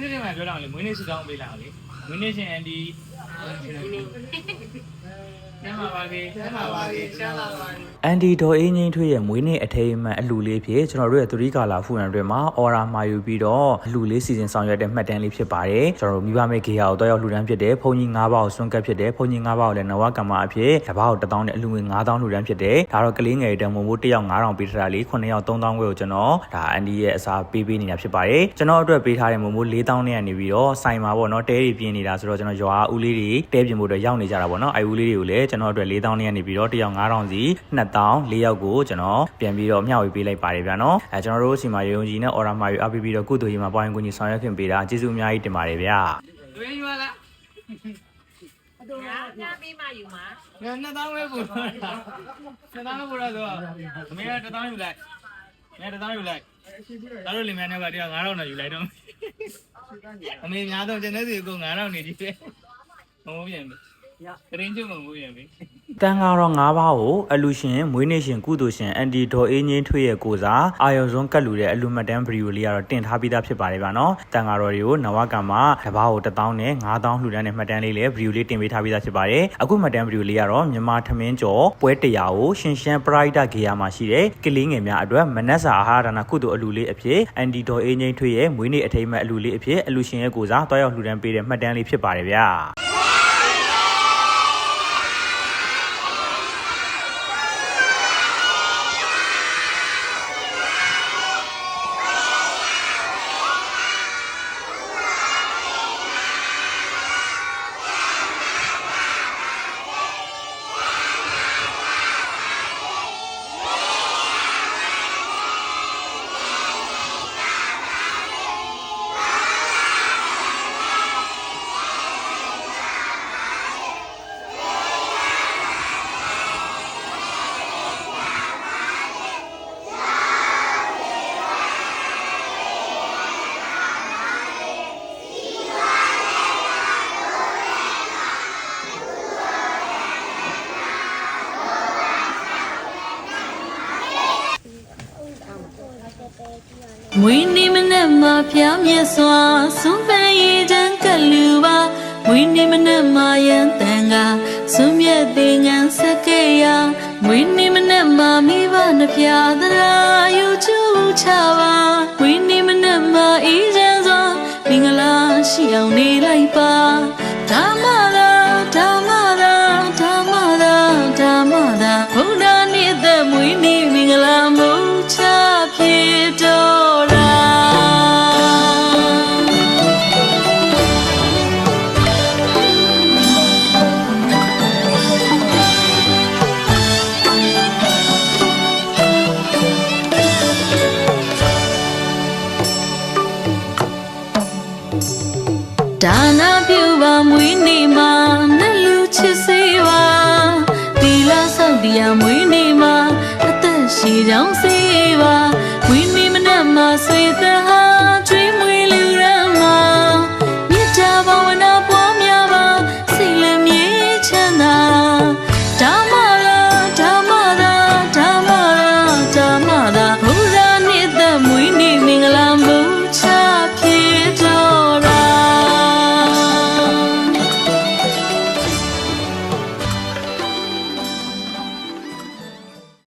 စစ်စစ်မှပြောတော့လေမွေးနေ့ဆူတောင်းပေးလာလေမွေးနေ့ရှင်အန်ဒီ ကျမ်းပါပါစေကျမ်းပါပါစေကျမ်းပါပါစေအန်ဒီဒေါ်အင်းငိမ့်ထွေးရဲ့မွေးနေ့အထိမ်းအမှတ်အလူလေးဖြစ်ကျွန်တော်တို့ရဲ့သူရိကာလာဖူရန်တွေမှာအော်ရာမာယူပြီးတော့အလူလေးစီစဉ်ဆောင်ရွက်တဲ့မှတ်တမ်းလေးဖြစ်ပါတယ်ကျွန်တော်တို့မိဘမဲ့ဂေဟာကိုတွားရောက်လှူဒန်းဖြစ်တယ်ဘုန်းကြီး၅ပါးကိုဆွန့်ကပ်ဖြစ်တယ်ဘုန်းကြီး၅ပါးကိုလည်းနဝကမ္မအဖြစ်တပောက်1000နဲ့အလူငွေ9000လှူဒန်းဖြစ်တယ်ဒါတော့ကလေးငယ်တန်းမမိုးတစ်ယောက်9000ပေးထားတာလေး9ယောက်3000ခွဲကိုကျွန်တော်ဒါအန်ဒီရဲ့အစားပေးပေးနေတာဖြစ်ပါတယ်ကျွန်တော်အတွက်ပေးထားတဲ့မမိုး4000နဲ့ကနေပြီးတော့စိုင်မှာပေါ့နော်တဲတွေပြင်းနေတာဆိုတော့ကျွန်တော်ရွာဦးလေးတွေတဲပြင်ဖို့အတွက်ရောက်နေကြတာပေါ့နော်အဲဦးလေးတွေကိုလည်းကျွန်တော်အတွက်4000နဲ့ကနေပြီးတော့တစ်ယောက်9000စီ2000၄ယောက်ကိုကျွန်တော်ပြန်ပြီးတော့မျှဝေပေးလိုက်ပါတယ်ဗျာနော်အဲကျွန်တော်တို့စီမှာရုံကြီးနဲ့အော်ရာမာယူအပ်ပြီးတော့ကုသိုလ်ရေးမှာပွားရင်ကိုကြီးဆောင်ရွက်ခင်ပေးတာကျေးဇူးအများကြီးတင်ပါတယ်ဗျာတွင်းရွာလားညာညာပေးမှယူမှာငါနှစ်တောင်းပဲပို့တော့တာနှစ်တောင်းပဲပို့တော့ဆိုတော့အမေကတစ်တောင်းယူလိုက်ငါတစ်တောင်းယူလိုက်ဒါတို့လင်မယားနောက်ကတည်းက9000နဲ့ယူလိုက်တော့အမေများတော့ကျန်တဲ့စီကို9000နေကြည့်တယ် မမိုးပြန်ပြီကရင်ကျုံမမိုးပြန်ပြီတန်ကတော့၅ပါးကိုအလူရှင်မွေးနေ့ရှင်ကုသိုလ်ရှင်အန်တီဒေါ်အေးငင်းထွေးရဲ့ကိုစားအာယုံစွန်းကတ်လူတဲ့အလူမတ်တန်းဗီဒီယိုလေးကတော့တင်ထားပြီးသားဖြစ်ပါတယ်ဗျာနော်တန်ကတော့တွေကိုနဝကမှာတပားကို1000နဲ့9000လှူဒန်းတဲ့မှတ်တမ်းလေးလည်းဗီဒီယိုလေးတင်ပေးထားပြီးသားဖြစ်ပါတယ်အခုမှတ်တမ်းဗီဒီယိုလေးကတော့မြန်မာထမင်းကျော်ပွဲတရားကိုရှင်ရှမ်းပရိုက်တာဂေယာမှာရှိတဲ့ကလေးငယ်များအတွက်မနက်စာအာဟာရဒါနကုသိုလ်အလူလေးအဖြစ်အန်တီဒေါ်အေးငင်းထွေးရဲ့မွေးနေ့အထိမ်းအမှတ်အလူလေးအဖြစ်အလူရှင်ရဲ့ကိုစားတွားရောက်လှူဒန်းပေးတဲ့မှတ်တမ်းလေးဖြစ်ပါတယ်ဗျာ မွေးနေ့မနဲ့မှာဖျားမြက်စွာစွန့်ပန်းရည်တန်းကလူပါမွေးနေ့မနဲ့မှာရန်တန်ကစွန့်မြက်တဲ့ငန်းစကေရမွေးနေ့မနဲ့မှာမိဘနှဖျားသလား ဒါနာပြုပါမွေးနေ့မှာနတ်လူချစ်စေပါတီလာဆောက်တရားမွေးနေ့မှာအသက်ရှိကြောင်းစေပါဝင်းမီမနတ်မှာဆွေသား